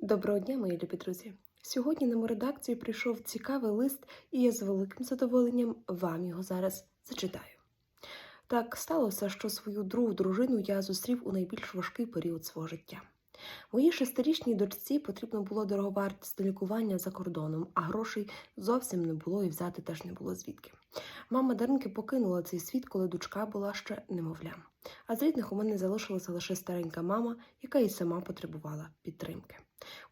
Доброго дня, мої любі друзі! Сьогодні на мою редакцію прийшов цікавий лист, і я з великим задоволенням вам його зараз зачитаю. Так сталося, що свою другу дружину я зустрів у найбільш важкий період свого життя. Моїй шестирічній дочці потрібно було дороговартісне лікування за кордоном, а грошей зовсім не було і взяти теж не було звідки. Мама Даринки покинула цей світ, коли дочка була ще немовлям. А з рідних у мене залишилася лише старенька мама, яка і сама потребувала підтримки.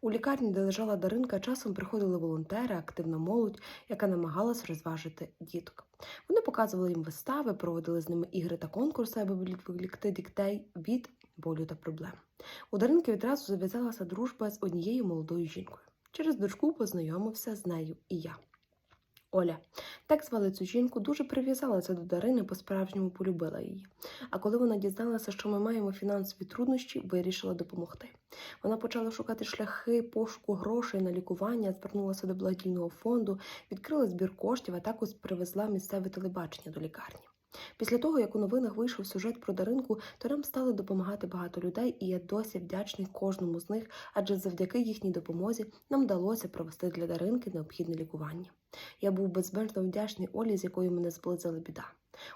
У лікарні, де лежала Даринка, часом приходили волонтери, активна молодь, яка намагалась розважити діток. Вони показували їм вистави, проводили з ними ігри та конкурси, аби відволікти дітей від болю та проблем. У Даринки відразу зав'язалася дружба з однією молодою жінкою. Через дочку познайомився з нею і я. Оля, так звали цю жінку, дуже прив'язалася до Дарини, по-справжньому полюбила її. А коли вона дізналася, що ми маємо фінансові труднощі, вирішила допомогти. Вона почала шукати шляхи пошуку грошей на лікування, звернулася до благодійного фонду, відкрила збір коштів, а також привезла місцеве телебачення до лікарні. Після того, як у новинах вийшов сюжет про Даринку, то нам стали допомагати багато людей, і я досі вдячний кожному з них, адже завдяки їхній допомозі нам вдалося провести для Даринки необхідне лікування. Я був безмежно вдячний Олі, з якою мене зблизила біда.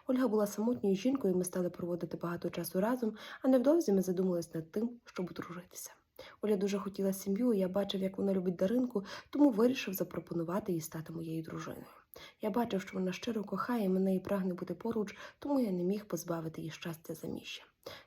Ольга була самотньою жінкою, ми стали проводити багато часу разом, а невдовзі ми задумались над тим, щоб одружитися. Оля дуже хотіла сім'ю, і я бачив, як вона любить Даринку, тому вирішив запропонувати їй стати моєю дружиною. Я бачив, що вона щиро кохає мене і прагне бути поруч, тому я не міг позбавити її щастя заміжжя.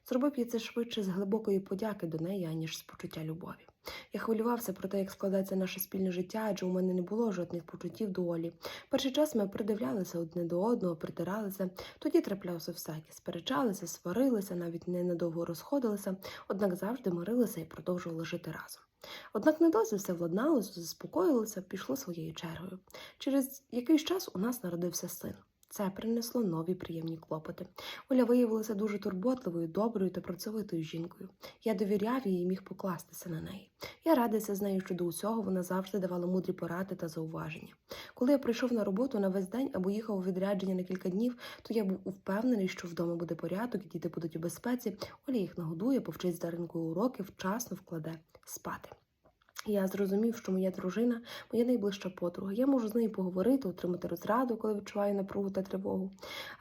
Зробив я це швидше з глибокої подяки до неї, аніж з почуття любові. Я хвилювався про те, як складається наше спільне життя, адже у мене не було жодних почуттів до Олі. Перший час ми придивлялися одне до одного, притиралися, тоді траплявся всяке, сперечалися, сварилися, навіть ненадовго розходилися, однак завжди мирилися і продовжували жити разом. Однак недовзі все владналося, заспокоїлося, пішло своєю чергою. Через якийсь час у нас народився син. Це принесло нові приємні клопоти. Оля виявилася дуже турботливою, доброю та працьовитою жінкою. Я довіряв їй і міг покластися на неї. Я радився з нею щодо усього, вона завжди давала мудрі поради та зауваження. Коли я прийшов на роботу на весь день або їхав у відрядження на кілька днів, то я був впевнений, що вдома буде порядок, і діти будуть у безпеці. Оля їх нагодує, повчить з даринкою уроки, вчасно вкладе спати. Я зрозумів, що моя дружина, моя найближча подруга. Я можу з нею поговорити, отримати розраду, коли відчуваю напругу та тривогу.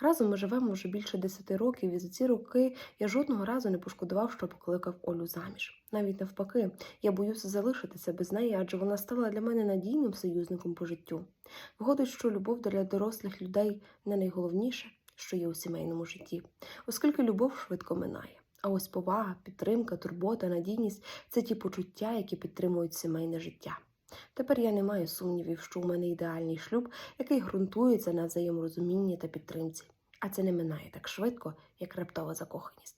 Разом ми живемо вже більше десяти років, і за ці роки я жодного разу не пошкодував, що покликав Олю заміж. Навіть навпаки, я боюся залишитися без неї, адже вона стала для мене надійним союзником по життю. Виходить, що любов для дорослих людей не найголовніше, що є у сімейному житті, оскільки любов швидко минає. А ось повага, підтримка, турбота, надійність це ті почуття, які підтримують сімейне життя. Тепер я не маю сумнівів, що у мене ідеальний шлюб, який ґрунтується на взаєморозумінні та підтримці. А це не минає так швидко, як раптова закоханість.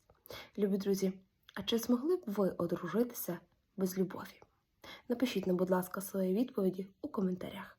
Любі друзі, а чи змогли б ви одружитися без любові? Напишіть нам, будь ласка, свої відповіді у коментарях.